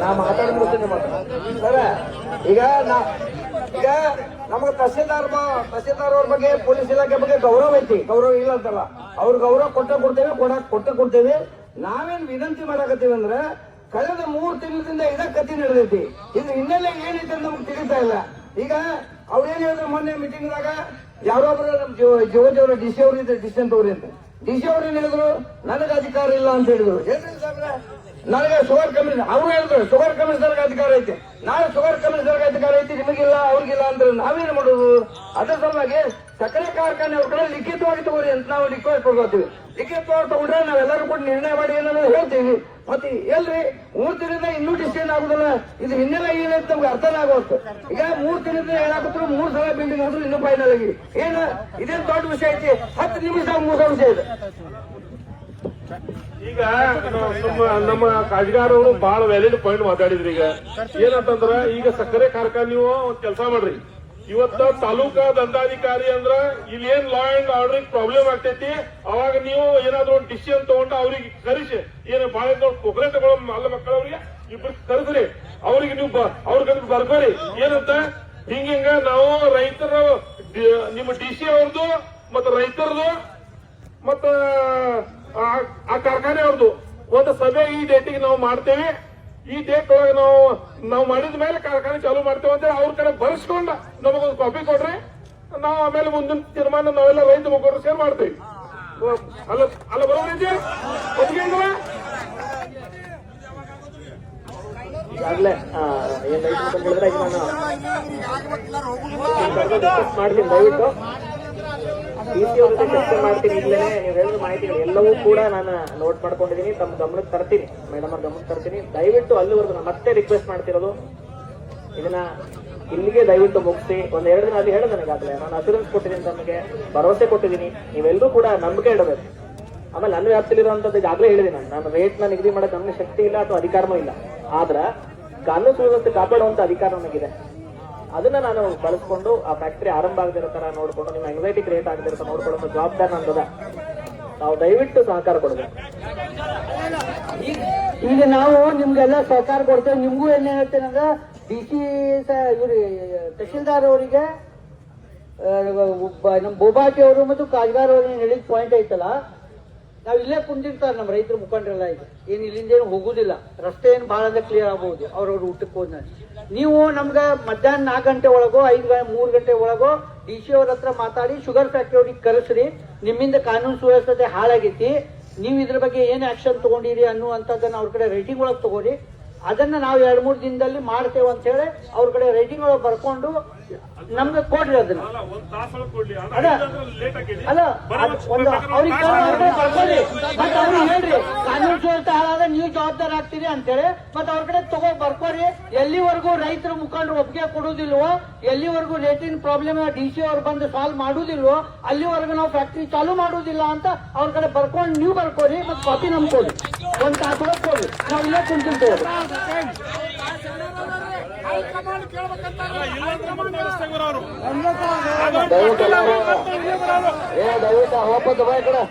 ನಾ ಮಾತಾಡಿ ಮುಗಿಸ್ತೀನಿ ಮಾತ್ರ ಸರ ಈಗ ನಾ ಈಗ ನಮಗೆ ತಹಸೀಲ್ದಾರ್ ತಹಸೀಲ್ದಾರ್ ಅವ್ರ ಬಗ್ಗೆ ಪೊಲೀಸ್ ಇಲಾಖೆ ಬಗ್ಗೆ ಗೌರವ ಐತಿ. ಗೌರವ ಇಲ್ಲ ಅಂತಲ್ಲ. ಅವ್ರ ಗೌರವ ಕೊಟ್ಟ ಕೊಡ್ತೇವೆ ಕೊಡಕ್ ಕೊಟ್ಟ ಕೊಡ್ತೇವೆ. ನಾವೇನ್ ವಿನಂತಿ ಮಾಡಕತ್ತೀವಿ ಅಂದ್ರೆ ಕಳೆದ ಮೂರು ತಿಂಗಳಿಂದ ಇದ ಕತಿ ನಡೆದೈತಿ. ಇದು ಹಿನ್ನೆಲೆ ಏನೈತೆ ಅಂತ ನಮ್ಗೆ ತಿಳಿತಾ ಇಲ್ಲ. ಈಗ ಅವ್ರೇನ್ ಹೇಳಿದ್ರು ಮೊನ್ನೆ ಮೀಟಿಂಗ್ದಾಗ ಯಾರೊಬ್ರು ನಮ್ ಜೋಜಿ ಅವರ, ಡಿ ಸಿ ಅವ್ರು ಇದ್ರೆ, ಡಿ ಸಿ ಅಂತ ಅವ್ರಿ ಅಂತ ಡಿ ಸಿ ಅವ್ರು ಏನ್ ಹೇಳಿದ್ರು, ನನಗೆ ಅಧಿಕಾರ ಇಲ್ಲ ಅಂತ ಹೇಳಿದ್ರು. ನನಗೆ ಶುಗರ್ ಕಮಿಷನ್ ಅವರು ಹೇಳಿದ್ರು ಶುಗರ್ ಕಮಿಷನರ್ಗೆ ಅಧಿಕಾರ ಐತಿ. ನಾನು ಶುಗರ್ ಕಮಿಷನರ್ಗೆ ಅಧಿಕಾರ ಐತಿ, ನಿಮಗಿಲ್ಲ, ಅವ್ರಿಗಿಲ್ಲ ಅಂದ್ರೆ ನಾವೇನ್ ಮಾಡೋದು? ಅದ್ರ ಸಲುವಾಗಿ ಸಕ್ಕರೆ ಕಾರ್ಖಾನೆ ಅವ್ರ ಲಿಖಿತವಾಗಿ ತಗೋರಿ ಅಂತ ನಾವು ರಿಕ್ವೆಸ್ಟ್ ಕೊಡ್ಕೋತೀವಿ. ಲಿಖಿತವಾಗಿ ತಗೊಂಡ್ರೆ ನಾವೆಲ್ಲರೂ ಕೂಡ ನಿರ್ಣಯ ಮಾಡಿ ಏನನ್ನ ಹೇಳ್ತೀವಿ. ಮತ್ತೆ ಎಲ್ರಿ ಮೂರ್ ದಿನದಿಂದ ಇನ್ನೂ ಡಿಸಿಷನ್ ಆಗುದಿಲ್ಲ. ಇದು ಹಿನ್ನೆಲೆ ಏನ ನಮ್ಗೆ ಆಗೋಷ್ಟು ಈಗ ಮೂರ್ ತಿಂಗಳ ಹೇಳಾಕತ್ರು ಮೂರ್ ಸಲ ಬಿಲ್ಡಿಂಗ್ ಆದ್ರೂ ಇನ್ನೂ ಫೈನಲ್ ಆಗಿ. ಏನ? ಇದೇನ್ ದೊಡ್ಡ ವಿಷಯ ಐತಿ? ಹತ್ತು ನಿಮಿಷ ಮೂರ್ ವಿಷಯ ಇದೆ. ಈಗ ನಮ್ಮ ನಮ್ಮ ಕಾಜ್ಗಾರವರು ಬಹಳ ವ್ಯಾಲಿಡ್ ಪಾಯಿಂಟ್ ಮಾತಾಡಿದ್ರಿ ಈಗ. ಏನಂತಂದ್ರ, ಈಗ ಸಕ್ಕರೆ ಕಾರ್ಖಾನೆ ನೀವು ಒಂದ್ ಕೆಲಸ ಮಾಡ್ರಿ. ಇವತ್ತ ತಾಲೂಕಾ ದಂಡಾಧಿಕಾರಿ ಅಂದ್ರ ಇಲ್ಲಿ ಏನ್ ಲಾ ಅಂಡ್ ಆರ್ಡರ್ ಪ್ರಾಬ್ಲಮ್ ಆಗ್ತೈತಿ? ಅವಾಗ ನೀವು ಏನಾದ್ರು ಒಂದು ಡಿಸಿಷನ್ ತಗೊಂಡು ಅವ್ರಿಗೆ ಕರೆಸಿ. ಏನ ಬಹಳ ಕೊಬ್ಬರಿ ತಗೊಳ್ಳೋ ಮಕ್ಕಳವ್ರಿಗೆ? ಇಬ್ರು ಕರೆದ್ರಿ. ಅವ್ರಿಗೆ ನೀವು ಅವ್ರ ಕಡೆ ಬರ್ಕೋರಿ ಏನಂತ? ಹಿಂಗ ನಾವು ರೈತರ ನಿಮ್ಮ ಡಿ ಸಿ ಅವ್ರದ್ದು ಮತ್ತ ರೈತರದು ಮತ್ತ, ಆ- ಕಾರ್ಖಾನೆ ಅವ್ರದ್ದು ಒಂದು ಸಭೆ ಈ ಡೇಟಿಗೆ ನಾವು ಮಾಡ್ತೇವೆ. ಈ ಡೇಟ್ ಒಳಗೆ ನಾವು ನಾವು ಮಾಡಿದ ಮೇಲೆ ಕಾರ್ಖಾನೆ ಚಾಲೂ ಮಾಡ್ತೇವೆ ಅಂತ ಅವ್ರ ಕಡೆ ಬರ್ಸ್ಕೊಂಡ ನಮಗೊಂದು ಕಾಪಿ ಕೊಡ್ರಿ. ನಾವು ಆಮೇಲೆ ಮುಂದಿನ ತೀರ್ಮಾನ ನಾವೆಲ್ಲ ರೈತ ಮುಖಂಡರು ಸೇರ್ ಮಾಡ್ತೇವೆ. ಅಲ್ಲ ಅಲ್ಲ ಬರೋಬ್ರಿ ಈಗಾಗಲೇ ಏನ್ ರೈತ ಅಂತ ನಾನು ಡಿಸ್ಕಸ್ ಮಾಡ್ತೀನಿ. ದಯವಿಟ್ಟು ಮಾಡ್ತೀನಿ. ನೀವು ಹೇಳಿದ ಮಾಹಿತಿಗಳು ಎಲ್ಲವೂ ಕೂಡ ನಾನು ನೋಟ್ ಮಾಡ್ಕೊಂಡಿದ್ದೀನಿ. ತಮ್ಮ ಗಮನಕ್ಕೆ ತರ್ತೀನಿ. ಮೇಡಮ್ ಅವ್ರ ಗಮನಕ್ಕೆ ತರ್ತೀನಿ. ದಯವಿಟ್ಟು ಅಲ್ಲಿವರೆಗೂ ನಾನು ಮತ್ತೆ ರಿಕ್ವೆಸ್ಟ್ ಮಾಡ್ತಿರೋದು. ಇದನ್ನ ಇಲ್ಲಿಗೆ ದಯವಿಟ್ಟು ಮುಗಿಸಿ. ಒಂದ್ ಎರಡು ದಿನ ಅಲ್ಲಿ ಹೇಳಿದೆ ನನಗಾಗಲೇ ನಾನು ಅಸೂರೆನ್ಸ್ ಕೊಟ್ಟಿದ್ದೀನಿ ತಮಗೆ. ಭರವಸೆ ಕೊಟ್ಟಿದ್ದೀನಿ. ನೀವೆಲ್ಲರೂ ಕೂಡ ನಂಬಿಕೆ ಇಡಬೇಕು. ಆಮೇಲೆ ನನ್ನ ವ್ಯಾಪ್ತಿಲಿರುವಂತದ್ದು ಈಗಾಗಲೇ ಹೇಳಿದೆ ನಾನು. ನಾನು ರೇಟ್ನ ನಿಗದಿ ಮಾಡಕ್ಕೆ ನಮಗೆ ಶಕ್ತಿ ಇಲ್ಲ ಅಥವಾ ಅಧಿಕಾರವೂ ಇಲ್ಲ. ಆದ್ರ ಕಾನೂನು ಸುವ್ಯವಸ್ಥೆ ಕಾಪಾಡುವಂತ ಅಧಿಕಾರ ನನಗಿದೆ ಅದನ್ನ ನಾನು ಬಳಸ್ಕೊಂಡು ಆ ಫ್ಯಾಕ್ಟರಿ ಆರಂಭ ಆಗದಿರೋ ತರ ನೋಡ್ಕೊಂಡು, ನಿಮ್ಮ ಎಂಗ್ಸೈಟಿ ಕ್ರಿಯೇಟ್ ಆಗದಿರೋ ತರ ನೋಡ್ಕೊಳ್ಳೋ ಜವಾಬ್ದಾರಿ ನಂದದ ನಾವು ದಯವಿಟ್ಟು ಸಹಕಾರ ಕೊಡಬೇಕು ಈಗ ನಾವು ನಿಮ್ಗೆಲ್ಲ ಸಹಕಾರ ಕೊಡ್ತೇವೆ. ನಿಮ್ಗೂ ಏನ್ ಹೇಳ್ತೇನೆ ಅಂದ್ರೆ ಡಿ ಸಿ ಇವ್ರಿ, ತಹಶೀಲ್ದಾರ್ ಅವರಿಗೆ ನಮ್ಮ ಬೋಬಾಟಿ ಅವರು ಮತ್ತು ಕಾಜ್ಗಾರ್ ಅವರು ಏನ್ ಹೇಳಿದ ಪಾಯಿಂಟ್ ಐತಲ್ಲ ನಾವ್ ಇಲ್ಲೇ ಕುಂದಿರ್ತಾರೆ ನಮ್ಮ ರೈತರ ಮುಖಂಡರೆಲ್ಲ ಈಗ. ಏನು ಇಲ್ಲಿಂದ ಏನು ಹೋಗುದಿಲ್ಲ. ರಸ್ತೆ ಏನು ಬಹಳ ಅಂದ್ರೆ ಕ್ಲಿಯರ್ ಆಗಬಹುದು ಅವ್ರವ್ರ ಊಟಕ್ಕೆ ಹೋದ ನೀವು ನಮ್ಗೆ ಮಧ್ಯಾಹ್ನ ನಾಲ್ಕು ಗಂಟೆ ಒಳಗೋ, ಐದು ಮೂರು ಗಂಟೆ ಒಳಗೋ ಡಿ ಸಿ ಅವ್ರ ಹತ್ರ ಮಾತಾಡಿ ಶುಗರ್ ಫ್ಯಾಕ್ಟ್ರಿ ಅವ್ರಿಗೆ ಕರೆಸ್ರಿ. ನಿಮ್ಮಿಂದ ಕಾನೂನು ಸುವ್ಯವಸ್ಥೆ ಹಾಳಾಗೈತಿ. ನೀವು ಇದ್ರ ಬಗ್ಗೆ ಏನು ಆಕ್ಷನ್ ತಗೊಂಡಿರಿ ಅನ್ನುವಂಥದ್ದನ್ನು ಅವ್ರ ಕಡೆ ರೈಟಿಂಗ್ ಒಳಗೆ ತಗೋರಿ. ಅದನ್ನ ನಾವು ಎರಡ್ ಮೂರು ದಿನದಲ್ಲಿ ಮಾಡ್ತೇವೆ ಅಂತ ಹೇಳಿ ಅವ್ರ ಕಡೆ ರೈಟಿಂಗ್ ಒಳಗೆ ಬರ್ಕೊಂಡು ನಮ್ಗೆ ಕೊಡ್ರಿ ಅದನ್ನ. ಅಲ್ಲ ಒಂದ್ ಅವ್ರಿಗೆ ಬರ್ಕೊಳ್ಳಿ ಮತ್ತೆ ಅವ್ರಿಗೆ ಹೇಳ್ರಿ ಕಾನೂನು ಜವಾಬ್ದಾರ ಆಗ್ತೀರಿ ಅಂತೇಳಿ ಮತ್ತೆ ಅವ್ರ ಕಡೆ ತಗೋ ಬರ್ಕೋರಿ. ಎಲ್ಲಿವರೆಗೂ ರೈತರ ಮುಖಂಡರು ಒಪ್ಪಿಗೆ ಕೊಡೋದಿಲ್ವೋ ಎಲ್ಲಿವರೆಗೂ ರೇಟಿನ ಪ್ರಾಬ್ಲಮ್ ಡಿ ಸಿ ಅವ್ರು ಬಂದು ಸಾಲ್ವ್ ಮಾಡುದಿಲ್ವೋ ಅಲ್ಲಿವರೆಗೂ ನಾವು ಫ್ಯಾಕ್ಟ್ರಿ ಚಾಲೂ ಮಾಡುದಿಲ್ಲ ಅಂತ ಅವ್ರ ಕಡೆ ಬರ್ಕೊಂಡು ನೀವು ಬರ್ಕೋರಿ ಮತ್ತೆ ಕಾಪಿ ನಮ್ಗೆ ಕೊಡಿ ಒಂದ್ ತಾಸು ಕೊಡಿ ನಾವು ಇಲ್ಲೇ ಕುಂತಿರ್ತೇವೆ. ದಯವಿಟ್ಟು ಎಲ್ಲರೂ- ಏ ದಯವಿಟ್ಟು ವಾಪಸ್ ಬಾ ಕಡೆ.